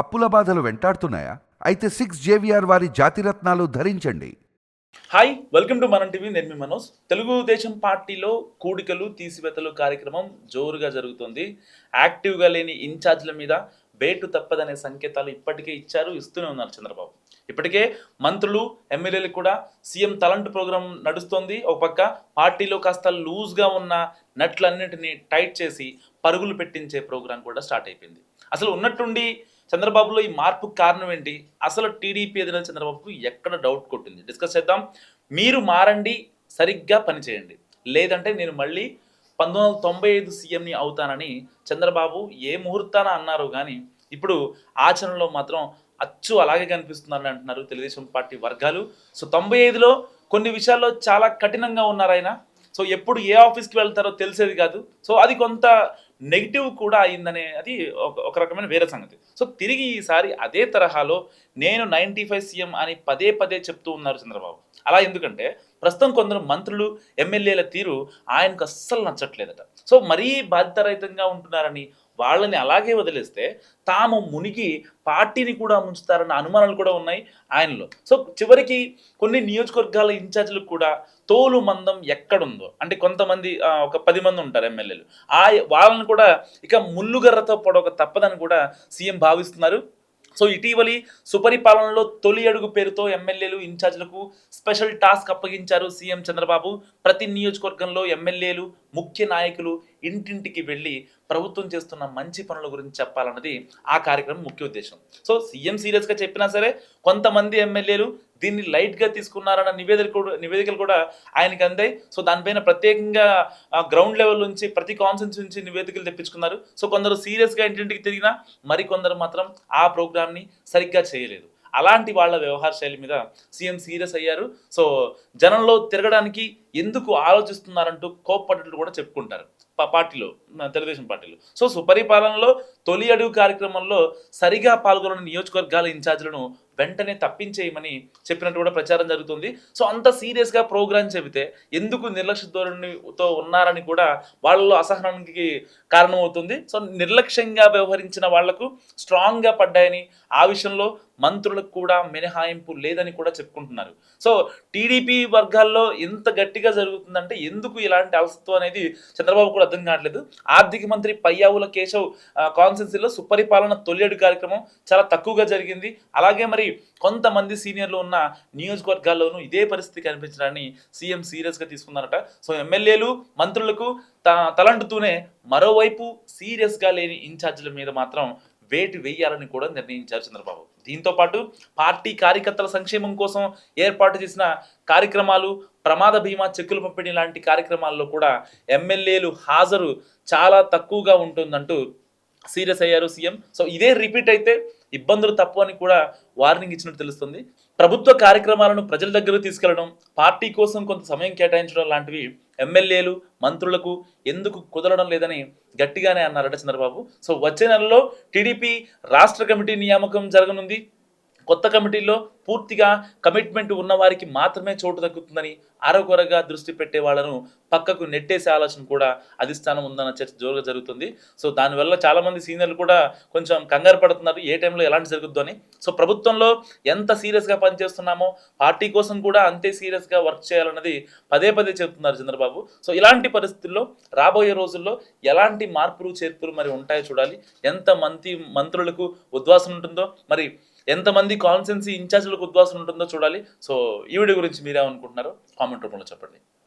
అప్పుల బాధలు వెంటాడుతున్నాయా? అయితే సిక్స్ జేవిఆర్ వారి జాతిరత్నాలు ధరించండి. Hi welcome to Manam TV నేను మీ మనోజ్. తెలుగుదేశం పార్టీలో కూడికలు తీసివేతలు కార్యక్రమం జోరుగా జరుగుతుంది. యాక్టివ్గా లేని ఇన్ఛార్జ్ల మీద బేటు తప్పదనే సంకేతాలు ఇప్పటికే ఇచ్చారు ఇస్తూనే ఉన్నారు చంద్రబాబు. ఇప్పటికే మంత్రులు ఎమ్మెల్యేలు కూడా సీఎం తలంట్ ప్రోగ్రాం నడుస్తోంది. ఒక పక్క పార్టీలో కాస్త లూజ్గా ఉన్న నట్లన్నింటినీ టైట్ చేసి పరుగులు పెట్టించే ప్రోగ్రాం కూడా స్టార్ట్ అయిపోయింది. అసలు ఉన్నట్టుండి చంద్రబాబులో ఈ మార్పుకు కారణం ఏంటి? అసలు టీడీపీ ఎదిన చంద్రబాబుకు ఎక్కడ డౌట్ కొట్టింది? డిస్కస్ చేద్దాం. మీరు మారండి సరిగ్గా పనిచేయండి లేదంటే నేను మళ్ళీ పంతొమ్మిది వందల తొంభై ఐదు సీఎంని అవుతానని చంద్రబాబు ఏ ముహూర్తాన అన్నారు కానీ ఇప్పుడు ఆచరణలో మాత్రం అచ్చు అలాగే కనిపిస్తున్నారని అంటున్నారు తెలుగుదేశం పార్టీ వర్గాలు. సో తొంభై ఐదులో కొన్ని విషయాల్లో చాలా కఠినంగా ఉన్నారు ఆయన. సో ఎప్పుడు ఏ ఆఫీస్కి వెళ్తారో తెలిసేది కాదు. సో అది కొంత నెగిటివ్ కూడా అయిందనే అది ఒక ఒక రకమైన వేరే సంగతి. సో తిరిగి ఈసారి అదే తరహాలో నేను నైంటీ ఫైవ్ సీఎం అని పదే పదే చెప్తూ ఉన్నారు చంద్రబాబు. అలా ఎందుకంటే ప్రస్తుతం కొందరు మంత్రులు ఎమ్మెల్యేల తీరు ఆయనకు అస్సలు నచ్చట్లేదట. సో మరీ బాధ్యతరహితంగా ఉంటున్నారని వాళ్ళని అలాగే వదిలేస్తే తాము మునిగి పార్టీని కూడా ముంచుతారన్న అనుమానాలు కూడా ఉన్నాయి ఆయనలో. సో చివరికి కొన్ని నియోజకవర్గాల ఇన్ఛార్జీలకు కూడా తోలు మందం ఎక్కడుందో అంటే కొంతమంది ఒక పది మంది ఉంటారు ఎమ్మెల్యేలు. ఆ వాళ్ళని కూడా ఇక ముల్లుగర్రతో పొడవక తప్పదని కూడా సీఎం భావిస్తున్నారు. సో ఇటీవలి సుపరిపాలనలో తొలి అడుగు పేరుతో ఎమ్మెల్యేలు ఇన్ఛార్జీలకు స్పెషల్ టాస్క్ అప్పగించారు సీఎం చంద్రబాబు. ప్రతి నియోజకవర్గంలో ఎమ్మెల్యేలు ముఖ్య నాయకులు ఇంటింటికి వెళ్ళి ప్రభుత్వం చేస్తున్న మంచి పనుల గురించి చెప్పాలన్నది ఆ కార్యక్రమం ముఖ్య ఉద్దేశం. సో సీఎం సీరియస్గా చెప్పినా సరే కొంతమంది ఎమ్మెల్యేలు దీన్ని లైట్గా తీసుకున్నారన్న నివేదిక కూడా నివేదికలు కూడా ఆయనకి అందాయి. సో దానిపైన ప్రత్యేకంగా గ్రౌండ్ లెవెల్ నుంచి ప్రతి కాన్సెన్స్ నుంచి నివేదికలు తెప్పించుకున్నారు. సో కొందరు సీరియస్గా ఇంటింటికి తిరిగినా మరికొందరు మాత్రం ఆ ప్రోగ్రామ్ని సరిగ్గా చేయలేదు. అలాంటి వాళ్ళ వ్యవహార శైలి మీద సీఎం సీరియస్ అయ్యారు. సో జనంలో తిరగడానికి ఎందుకు ఆలోచిస్తున్నారంటూ కోప్పడ్డట్లు కూడా చెప్పుకుంటారు. పార్టీలో తెలుగుదేశం పార్టీలో. సో సుపరిపాలనలో తొలి అడుగు కార్యక్రమంలో సరిగా పాల్గొన్న నియోజకవర్గాల ఇన్ఛార్జీలను వెంటనే తప్పించేయమని చెప్పినట్టు కూడా ప్రచారం జరుగుతుంది. సో అంత సీరియస్గా ప్రోగ్రామ్ చెబితే ఎందుకు నిర్లక్ష్య ధోరణితో ఉన్నారని కూడా వాళ్ళలో అసహనానికి కారణమవుతుంది. సో నిర్లక్ష్యంగా వ్యవహరించిన వాళ్ళకు స్ట్రాంగ్గా పడ్డాయని ఆ విషయంలో మంత్రులకు కూడా మినహాయింపు లేదని కూడా చెప్పుకుంటున్నారు. సో టీడీపీ వర్గాల్లో ఎంత గట్టిగా జరుగుతుందంటే ఎందుకు ఇలాంటి అలసత్వం అనేది చంద్రబాబు కూడా అర్థం కావట్లేదు. ఆర్థిక మంత్రి పయ్యావుల కేశవ్ కాన్సెన్సీలో సుపరిపాలన తొలియడు కార్యక్రమం చాలా తక్కువగా జరిగింది. అలాగే మరి కొంతమంది సీనియర్లు ఉన్న నియోజకవర్గాల్లోనూ ఇదే పరిస్థితి కనిపించడాన్ని సీఎం సీరియస్గా తీసుకున్నారట. సో ఎమ్మెల్యేలు మంత్రులకు త తలంటుతూనే మరోవైపు సీరియస్గా లేని ఇన్ఛార్జీల మీద మాత్రం వేటు వేయాలని కూడా నిర్ణయించారు చంద్రబాబు. దీంతో పాటు పార్టీ కార్యకర్తల సంక్షేమం కోసం ఏర్పాటు చేసిన కార్యక్రమాలు ప్రమాద బీమా చెక్కులు పంపిణీ లాంటి కార్యక్రమాల్లో కూడా ఎమ్మెల్యేలు హాజరు చాలా తక్కువగా ఉంటుందంటూ సీరియస్ అయ్యారు సీఎం. సో ఇదే రిపీట్ అయితే ఇబ్బందులు తప్పు అని కూడా వార్నింగ్ ఇచ్చినట్టు తెలుస్తుంది. ప్రభుత్వ కార్యక్రమాలను ప్రజల దగ్గరకు తీసుకెళ్ళడం పార్టీ కోసం కొంత సమయం కేటాయించడం లాంటివి ఎమ్మెల్యేలు మంత్రులకు ఎందుకు కుదరడం లేదని గట్టిగానే అన్నారట చంద్రబాబు. సో వచ్చే నెలలో టీడీపీ రాష్ట్ర కమిటీ నియామకం జరగనుంది. కొత్త కమిటీలో పూర్తిగా కమిట్మెంట్ ఉన్న వారికి మాత్రమే చోటు దక్కుతుందని అరకొరగా దృష్టి పెట్టే వాళ్ళను పక్కకు నెట్టేసే ఆలోచన కూడా అధిష్టానం ఉందన్న చర్చ జోరుగా జరుగుతుంది. సో దానివల్ల చాలామంది సీనియర్లు కూడా కొంచెం కంగారు పడుతున్నారు. ఏ టైంలో ఎలాంటి జరుగుద్దు అని. సో ప్రభుత్వంలో ఎంత సీరియస్గా పనిచేస్తున్నామో పార్టీ కోసం కూడా అంతే సీరియస్గా వర్క్ చేయాలన్నది పదే పదే చెబుతున్నారు చంద్రబాబు. సో ఇలాంటి పరిస్థితుల్లో రాబోయే రోజుల్లో ఎలాంటి మార్పులు చేర్పులు మరి ఉంటాయో చూడాలి. ఎంత మంత్రి మంత్రులకు ఉద్వాసన ఉంటుందో మరి ఎంతమంది కాన్సెన్సీ ఇన్ఛార్జ్లకు ఉద్వాసన ఉంటుందో చూడాలి. సో ఈ వీడియో గురించి మీరేమనుకుంటున్నారో కామెంట్ రూపంలో చెప్పండి.